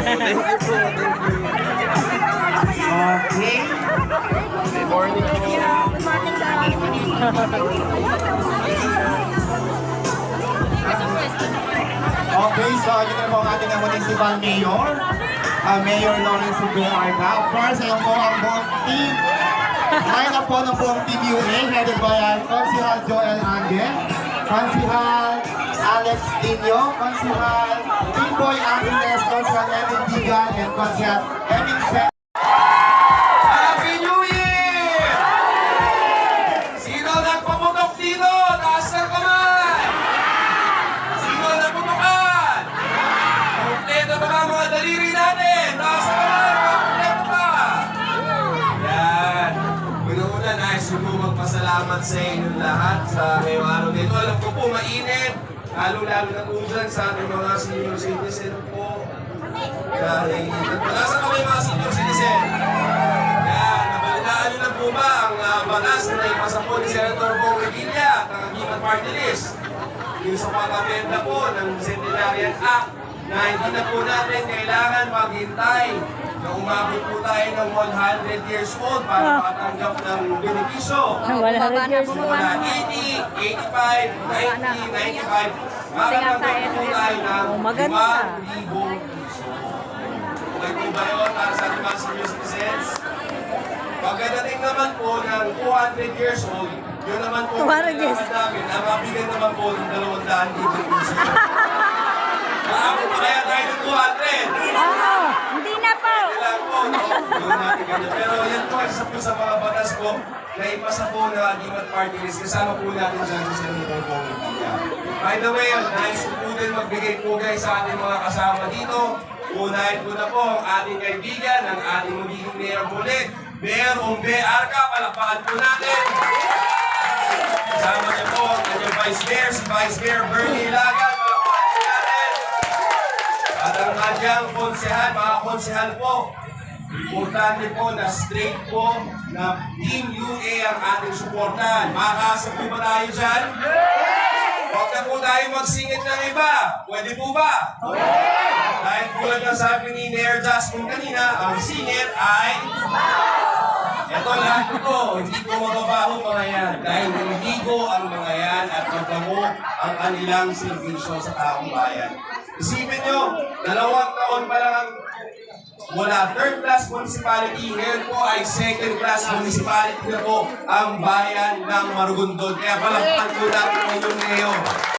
Good morning. Good morning. Okay, so ito na po ang ating municipal mayor. Uh, mayor Lawrence B. Arca. Of course, ayun po ang buong team. Ngayon na po ng buong team UA, headed by uh, Consihal Joel Angel, Consihal Alex Dino, Consihal Angeles, Consihal Evan Bigan, and Consihal Evan Sen. Happy New Year! Sino nagpaputok dito? Taas ng kamay! Sino nagputukan? Kompleto ba ba mga daliri natin? Taas ng kamay! Kompleto ba? Yan. Una-una, nais ko po magpasalamat sa inyong lahat sa ngayong araw dito. Alam ko po mainit. Lalo-lalo na po dyan sa ating mga senior citizen po. Dahil, nasa kami mga senior citizen? Yan, nabalitaan na po ba ang uh, batas na naipasa po ni Senator Bong Revilla at ang Agiman Party List? Yung sa pag-amenda po ng Centenarian Act na hindi na po natin kailangan maghintay na umabot po tayo ng 100 years old para makatanggap ng benepisyo. Wala rin years. Mula 80, 85, 90, 95, makatanggap po tayo ng Oh, maganda. 5,000 piso. Okay po ba yun para sa ating mga senior citizens? Pagkadating naman po ng 200 years old, yun naman po 200 years. kailangan namin, ang mabigyan naman po ng 200 libre piso. Maabot pa kaya tayo ng 200? Oo, hindi na po. Kailangan po, no? Yun natin ganyan. Pero yan po, isa po sa mga batas po na ipasa po ng Agimat Party List. Kasama po natin dyan sa Senator Revilla. By the way, ko po din magbigay po guys sa ating mga kasama dito. Unahin ko na po ang ating kaibigan, ang ating magiging mayor muli, Mayor Umbe Arca. Palakpakan po natin. Kasama niyo po ang kanyang Vice Mayor, si Vice Mayor Bernie Ilagan. Palakpakan po natin. At ang kanyang konsehal, mga konsehal po, importante po na straight po na Team UA ang ating suportahan. Makakasa po ba tayo dyan? Huwag na po tayo magsingit ng iba. Pwede po ba? Dahil tulad ng sabi ni Mayor Jasmine kanina, ang singit ay... Ito lahat ito, hindi ko mababaho mga yan dahil niligo ang mga yan at magbango ang kanilang servisyo sa taong bayan. Isipin nyo, dalawang taon pa lang ang mula third class municipality, ngayon po ay second class municipality na po ang bayan ng Marugundon. Kaya palakpan po natin ang inyong mayor.